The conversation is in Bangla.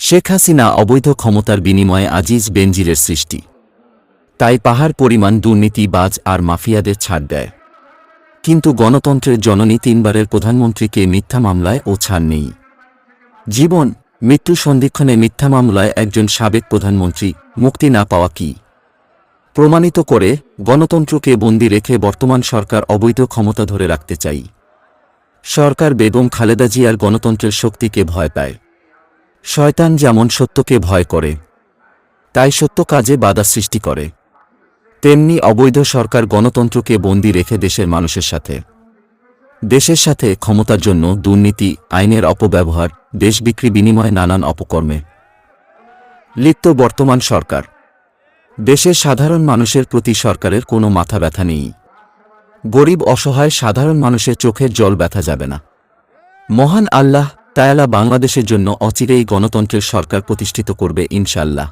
শেখ হাসিনা অবৈধ ক্ষমতার বিনিময়ে আজিজ বেনজিরের সৃষ্টি। তাই পাহাড় পরিমাণ দুর্নীতিবাজ আর মাফিয়াদের ছাড় দেয়। কিন্তু গণতন্ত্রের জননী তিনবারের প্রধানমন্ত্রীকে মিথ্যা মামলায় ও ছাড় নেই। জীবন, মৃত্যু সন্ধিক্ষণে মিথ্যা মামলায় একজন সাবেক প্রধানমন্ত্রী মুক্তি না পাওয়া কি? প্রমাণিত করে, গণতন্ত্রকে বন্দি রেখে বর্তমান সরকার অবৈধ ক্ষমতা ধরে রাখতে চাই। সরকার বেগম খালেদা জিয়ার গণতন্ত্রের শক্তিকে ভয় পায়। শয়তান যেমন সত্যকে ভয় করে, তাই সত্য কাজে বাধা সৃষ্টি করে। তেমনি অবৈধ সরকার গণতন্ত্রকে বন্দি রেখে দেশের মানুষের সাথে। দেশের সাথে ক্ষমতার জন্য দুর্নীতি, আইনের অপব্যবহার, দেশ বিক্রি বিনিময়ে নানান অপকর্মে। লিপ্ত বর্তমান সরকার। দেশের সাধারণ মানুষের প্রতি সরকারের কোনো মাথা ব্যথা নেই। গরিব অসহায় সাধারণ মানুষের চোখের জল ব্যথা যাবে না। মহান আল্লাহ তায়ালা বাংলাদেশের জন্য অচিরেই গণতন্ত্রের সরকার প্রতিষ্ঠিত করবে ইনশাল্লাহ